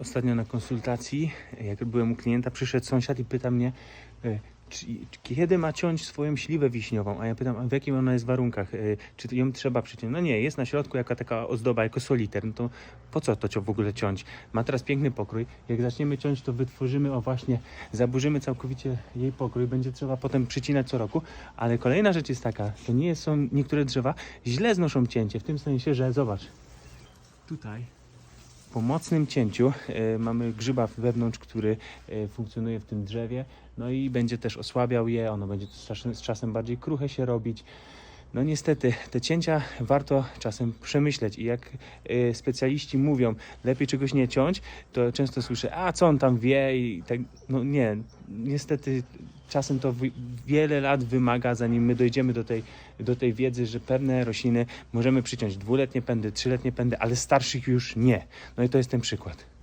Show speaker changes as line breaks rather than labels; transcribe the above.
Ostatnio na konsultacji, jak byłem u klienta, przyszedł sąsiad i pyta mnie, e, kiedy ma ciąć swoją śliwę wiśniową? A ja pytam, a w jakim ona jest warunkach? E, Czy ją trzeba przyciąć? No nie, jest na środku jaka taka ozdoba, jako soliter. No to po co to w ogóle ciąć? Ma teraz piękny pokrój. Jak zaczniemy ciąć, to wytworzymy, o właśnie, zaburzymy całkowicie jej pokrój. Będzie trzeba potem przycinać co roku. Ale kolejna rzecz jest taka, to nie są niektóre drzewa źle znoszą cięcie, w tym sensie, że zobacz, tutaj po mocnym cięciu e, mamy grzyba wewnątrz, który e, funkcjonuje w tym drzewie, no i będzie też osłabiał je, ono będzie z czasem, bardziej kruche się robić. No niestety, te cięcia warto czasem przemyśleć i jak e, specjaliści mówią, lepiej czegoś nie ciąć, to często słyszę, a co on tam wie i tak, no nie, niestety czasem to wi- wiele lat wymaga, zanim my dojdziemy do tej, do tej wiedzy, że pewne rośliny możemy przyciąć dwuletnie pędy, trzyletnie pędy, ale starszych już nie. No i to jest ten przykład.